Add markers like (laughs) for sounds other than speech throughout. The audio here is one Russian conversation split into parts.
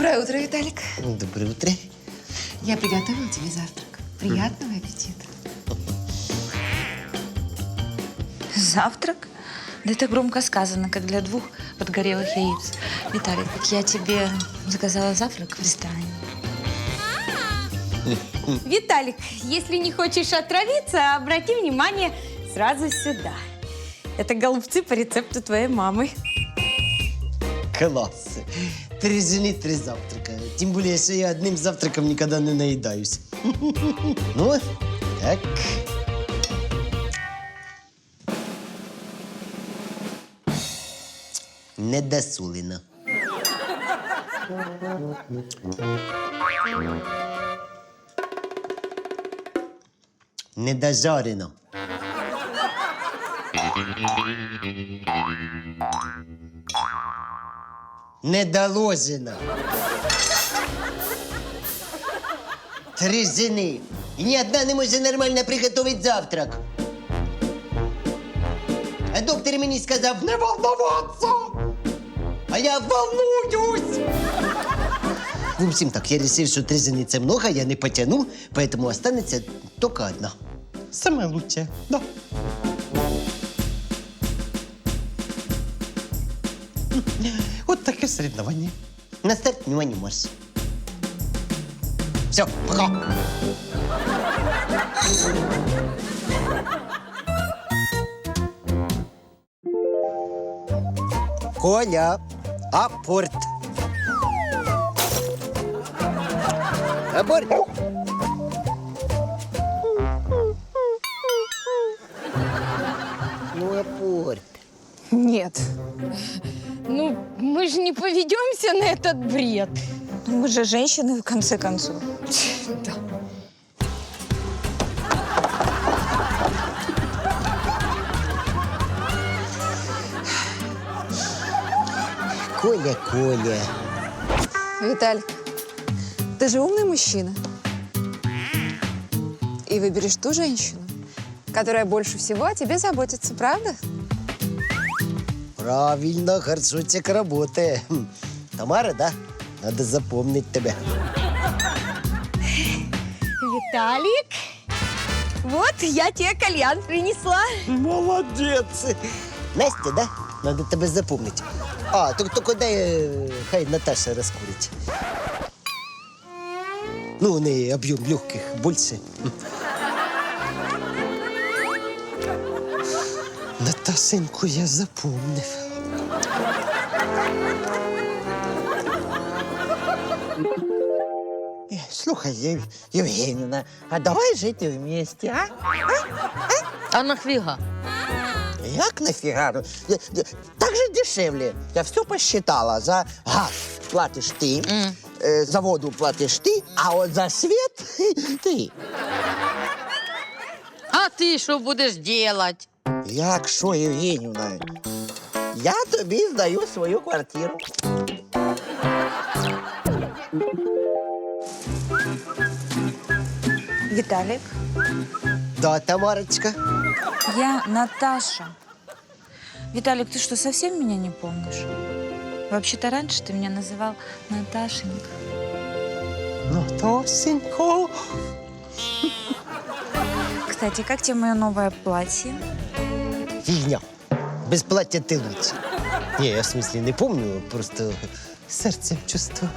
Доброе утро, Виталик. Доброе утро. Я приготовила тебе завтрак. Приятного аппетита. Завтрак? Да это громко сказано, как для двух подгорелых яиц. Виталик, я тебе заказала завтрак в ресторане. (laughs) Виталик, если не хочешь отравиться, обрати внимание сразу сюда. Это голубцы по рецепту твоей мамы. Класс. Три жены, три завтрака. Тем более, что я одним завтраком никогда не наедаюсь. (laughs) Ну, так. Недосолено. Недожарено. Недоложено. Три. І ні одна не може нормально приготувати завтрак. А доктор мені сказав не волноваться. А я волнуюсь. В общем так, я решил, что три жены це много, я не потяну, поэтому останется только одна. Самая лучшая, да. Вот такое соревнование. На старт внимание марш. Все, пока. Коля, апорт. Апорт. Нет. Ну, мы же не поведемся на этот бред. Ну, мы же женщины, в конце концов. Коля, Коля. Виталик, ты же умный мужчина. И выберешь ту женщину, которая больше всего о тебе заботится, правда? Правильно, горшочек работает. Хм, Тамара, да? Надо запомнить тебя. Виталик, вот я тебе кальян принесла. Молодец. Настя, да? Надо тебе запомнить. А, только, только дай, э, хай Наташа раскурить. Ну, у нее объем легких больше. Наташеньку я запомнив. Э, Слухай, Ев- Евгеньевна, а давай жити вместе, а? А нафіга? Як нафіга? Ну, э, э, Так же дешевле. Я все посчитала. За газ платиш ти, э, за воду платиш ти, а от за світ (laughs) ти. А ти що будеш делать? Як що, Євгенівна? Я тобі здаю свою квартиру. Виталик, Да, Тамарочка. я Наташа. Виталик, ты что, совсем меня не помнишь? Вообще-то раньше ты меня называл Наташенька. Наташенька. Кстати, как тебе мое новое платье? Фигня. Без платья ты лучше. Не, я в смысле не помню, просто сердцем чувствую.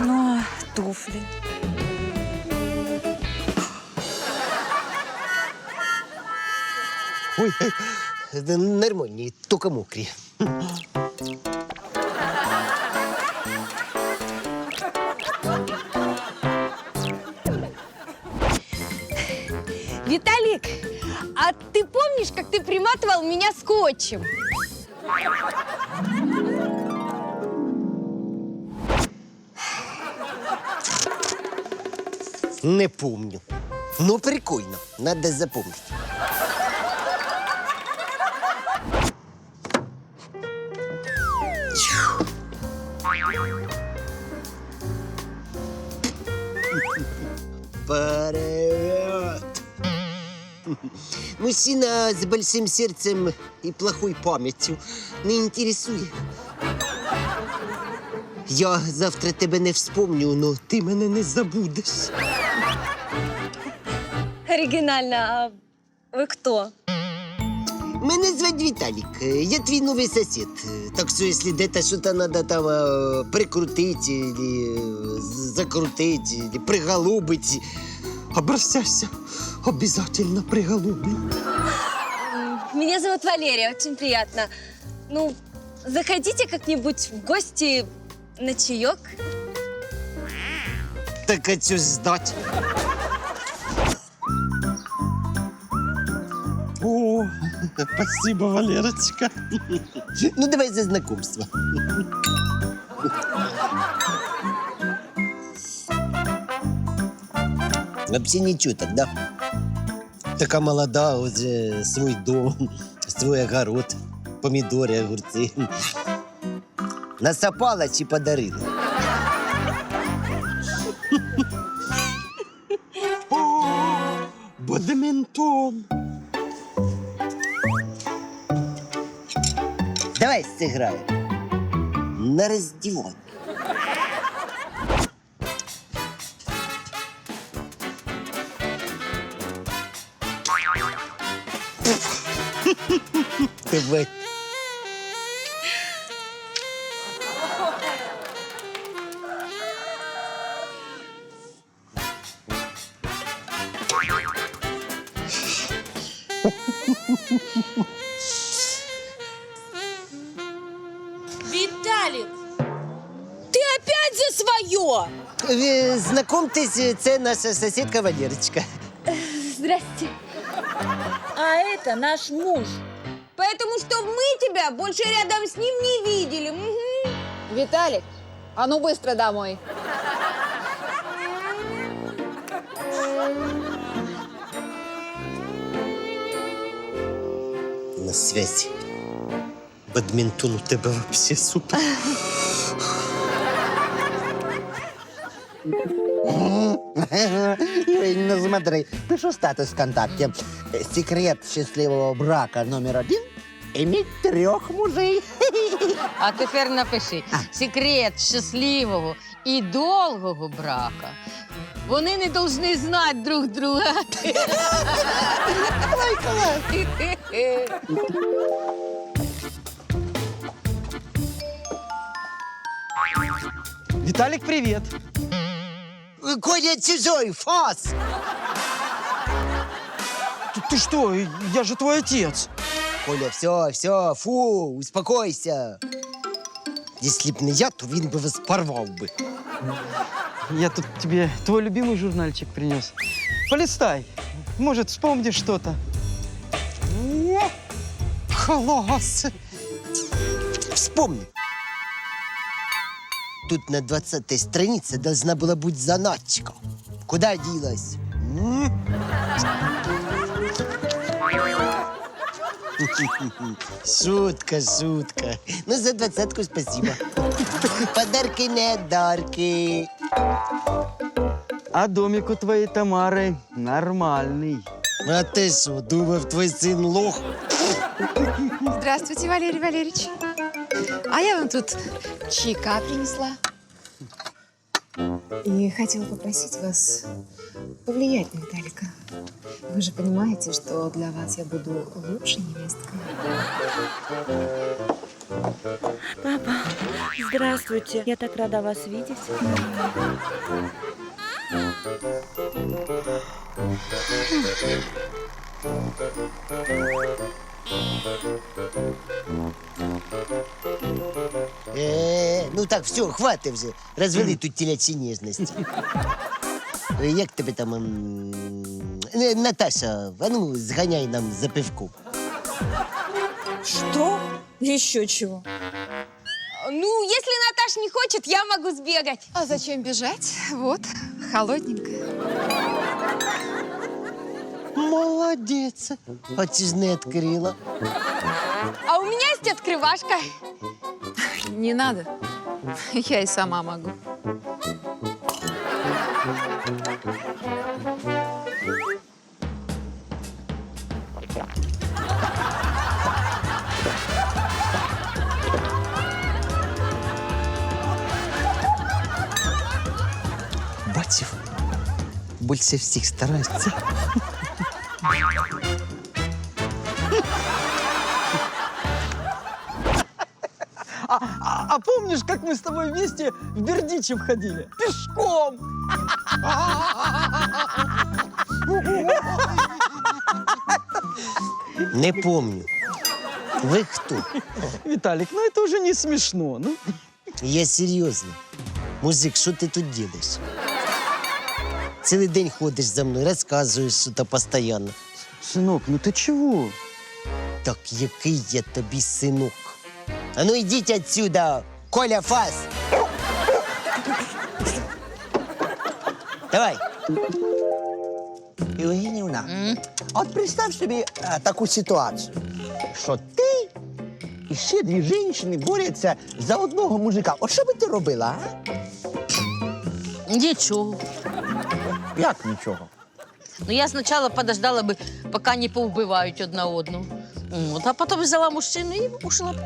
Ну, а туфли. Ой, это нормальные, только мокрые. А ты помнишь, как ты приматывал меня скотчем? Не помню. Ну, прикольно. Надо запомнить. Привет! (laughs) Мужчина с большим сердцем и плохой памятью не интересует. Я завтра тебе не вспомню, но ти мене не забудеш. Оригинально. А вы кто? Мене звать Віталік. Я твій новий сусід. Так що, якщо де-то щось треба там е, прикрутити, или, е, закрутити, или приголубити, обращайся. Обязательно приголуби. Меня зовут Валерия, очень приятно. Ну, заходите как-нибудь в гости на чаек. Так ж ждать? О, спасибо, Валерочка. Ну, давай за знакомство. Вообще ничего тогда. Така молода, уже свой дом, свой огород, помидоры, огурцы. Насапала чи подарила. Бадминтон. Давай сыграем. На раздевание. Давай. Виталик, ты опять за свое! Е, Знакомтесь, це наша сусідка Валерочка. Здрасте. А это наш муж. Поэтому, чтобы мы тебя больше рядом с ним не видели. Мгм. Виталик, а ну быстро домой. На связи. Бадминтон у тебе вообще супер. (laughs) Ну смотри, пишу статус ВКонтакте. Секрет счастливого брака номер один – иметь трех мужей. А тепер напиши секрет щасливого і довгого брака. Вони не повинні знати друг друга. Виталик, привет. Коля чужой, фас! Ты, ты что, я же твой отец. Коля, все, все, фу, успокойся. Если б не я, то він би вас порвав би. Я тут тебе твой любимый журнальчик принес. Полистай. Может, вспомнишь что-то. О, класс. Вспомни. Тут на 20 странице должна была быть заначка. Куда делась? М? (laughs) Шутка, шутка. Ну, за двадцатку спасибо. (laughs) Подарки не дарки. А домик у твоей Тамары нормальный. А ти що, думав, твій син лох? Здравствуйте, Валерий Валерьевич. А я вам тут чайка принесла. И хотела попросить вас повлиять на Виталика. Вы же понимаете, что для вас я буду лучшей невесткой. Папа, здравствуйте. Я так рада вас видеть. Е, ну так, все, хватить вже. Розвели тут телячі ніжності. (laughs) Е, Як тебе там. ем, е, Наташа, а ну зганяй нам за пивку. Что? Еще чего? Ну, если Наташ не хочет, я могу сбегать. А зачем бежать? Вот, холодненькая. Молодець. Чи ж не відкрила? А у меня есть открывашка. Не надо. Я и сама могу. більше всіх старається. А, а помнишь, как мы с тобой вместе в Бердичев ходили? Пешком! Не помню. Ви хто? Виталик, ну это уже не смешно. Ну, Я серйозно. Музик, що ти тут ділиш? Цілий день ходиш за мною, розказуєш що то постійно. сынок, ну ты чего? Так який я тобі синок? А ну йдіть отсюда, Коля Фас! Давай. Євгенівна, от представ собі е, таку ситуацію, що ти і ще дві жінки борються за одного мужика. От що би ти робила, а? Нічого. Як нічого? Ну, я спочатку подождала би, поки не повбивають одна одну. От, а потім взяла мужчину і ушла. б.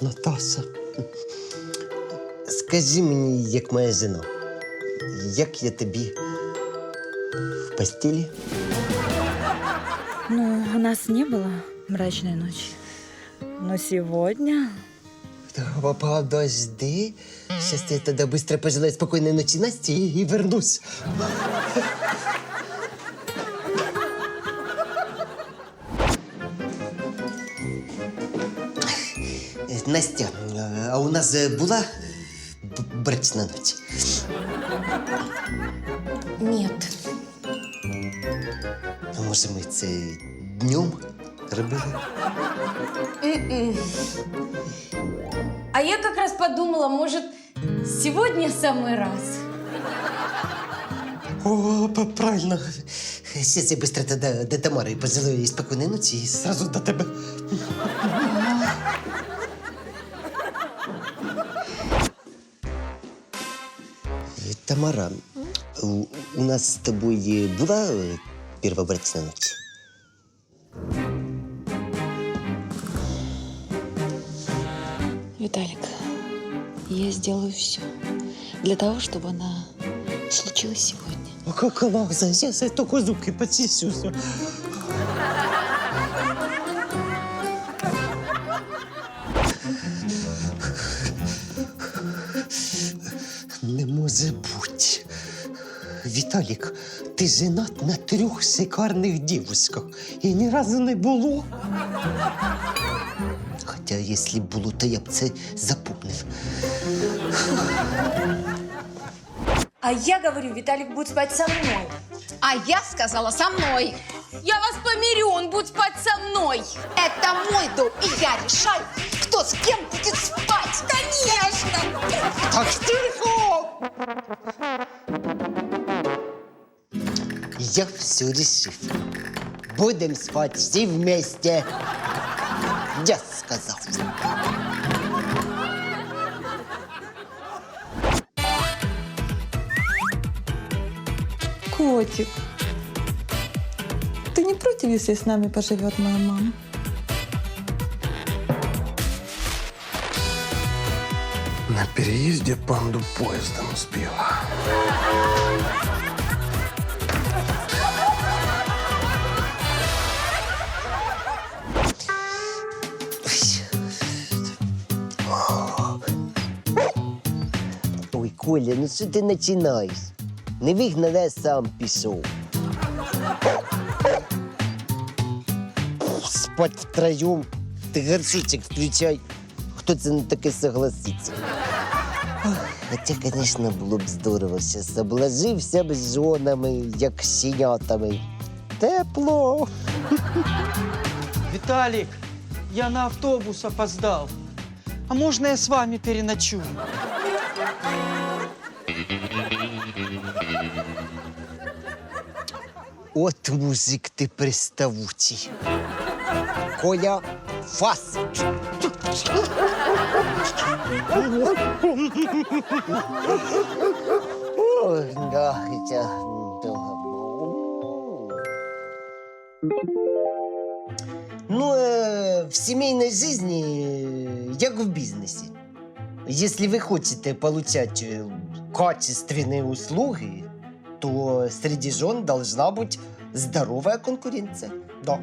Наташа. Скажи мені, як моя жена, як я тобі в постелі? Ну, у нас не было мрачной ночи. Но сегодня... Да, Подожди. Сейчас я тогда быстро пожелаю спокойной ночи Насте и, и вернусь. Настя, а у нас була брачна ніч? Нет. А Може, ми це днем робили? А я как раз подумала, может, сегодня самый раз. О, п- правильно. Сейчас я быстро тогда до Тамары пожелаю ей спокойной ночи и сразу до тебя. Э, Тамара, у, нас с тобой была э, первая брачная ночь? Виталик, я сделаю все для того, чтобы она случилась сегодня. А как она? Сейчас я только зубки почищу. всё. Не може. Віталік, ти женат на трьох шикарних дівчинках і ні разу не було. Хоча, якщо б було, то я б це запомнив. А я говорю, Виталик будет спать со мной. А я сказала со мной. Я вас помирю, он будет спать со мной. Это мой дом, и я решаю, кто с кем будет спать. Конечно. Так тихо! Я все решив. Будем спать всі вместе. Я сказав. Котик, ты не против, если с нами поживет моя мама? На переезде панду поездом сбила. Коля, ну що ти починаєш? Не вигнав, я сам пішов. Спать втроєм. Ти горшочек включай. Хто це на таке согласиться? Хоча, звісно, було б здорово зараз. Обложився б з жонами, як щенятами. Тепло. Виталик, я на автобус опоздал. А можно я с вами переночую? От музик ти приставучий. Коля, фас. Ну, в семейной жизни, як в бизнесе. Если вы хотите получать качественные услуги, то среди жен должна быть здоровая конкуренция. Да.